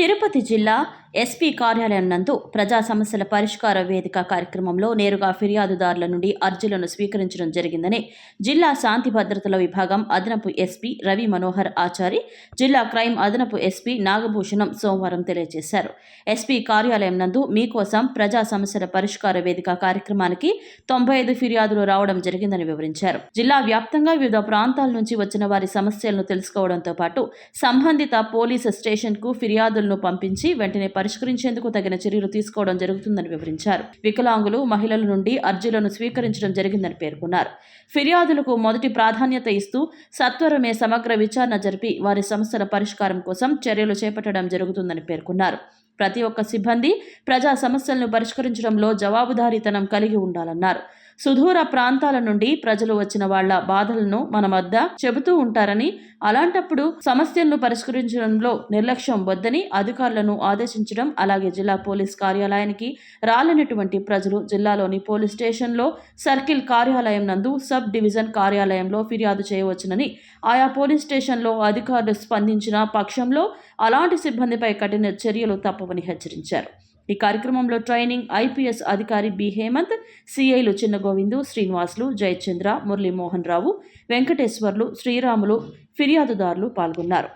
తిరుపతి జిల్లా ఎస్పీ కార్యాలయం నందు ప్రజా సమస్యల పరిష్కార వేదిక కార్యక్రమంలో నేరుగా ఫిర్యాదుదారుల నుండి అర్జీలను స్వీకరించడం జరిగిందని జిల్లా శాంతి భద్రతల విభాగం అదనపు ఎస్పీ రవి మనోహర్ ఆచారి జిల్లా క్రైమ్ అదనపు ఎస్పీ నాగభూషణం సోమవారం తెలియజేశారు. ఎస్పీ కార్యాలయం నందు మీకోసం ప్రజా సమస్యల పరిష్కార వేదిక కార్యక్రమానికి తొంభై ఐదు ఫిర్యాదులు రావడం జరిగిందని వివరించారు. జిల్లా వ్యాప్తంగా వివిధ ప్రాంతాల నుంచి వచ్చిన వారి సమస్యలను తెలుసుకోవడంతో పాటు సంబంధిత పోలీసు స్టేషన్కు ఫిర్యాదులను పంపించి వెంటనే పరిష్కరించేందుకు తగిన చర్యలు తీసుకోవడం జరుగుతుందని వివరించారు. వికలాంగులు మహిళల నుండి అర్జీలను స్వీకరించడం జరిగిందని పేర్కొన్నారు. ఫిర్యాదులకు మొదటి ప్రాధాన్యత ఇస్తూ సత్వరమే సమగ్ర విచారణ జరిపి వారి సమస్యల పరిష్కారం కోసం చర్యలు చేపట్టడం జరుగుతుందని పేర్కొన్నారు. ప్రతి ఒక్క సిబ్బంది ప్రజా సమస్యలను పరిష్కరించడంలో జవాబుదారీతనం కలిగి ఉండాలన్నారు. సుదూర ప్రాంతాల నుండి ప్రజలు వచ్చిన వాళ్ళ బాధలను మన వద్ద చెబుతూ ఉంటారని అలాంటప్పుడు సమస్యలను పరిష్కరించడంలో నిర్లక్ష్యం వద్దని అధికారులను ఆదేశించడం అలాగే జిల్లా పోలీస్ కార్యాలయానికి రాలేనటువంటి ప్రజలు జిల్లాలోని పోలీస్ స్టేషన్లో సర్కిల్ కార్యాలయం నందు సబ్ డివిజన్ కార్యాలయంలో ఫిర్యాదు చేయవచ్చునని ఆయా పోలీస్ స్టేషన్లో అధికారులు స్పందించిన పక్షంలో అలాంటి సిబ్బందిపై కఠిన చర్యలు తప్పవని హెచ్చరించారు. ఈ కార్యక్రమంలో ట్రైనింగ్ ఐపీఎస్ అధికారి బి హేమంత్ సిఐలు చిన్న గోవిందు శ్రీనివాసులు జయచంద్ర మురళీమోహన్ రావు వెంకటేశ్వర్లు శ్రీరాములు ఫిర్యాదుదారులు పాల్గొన్నారు.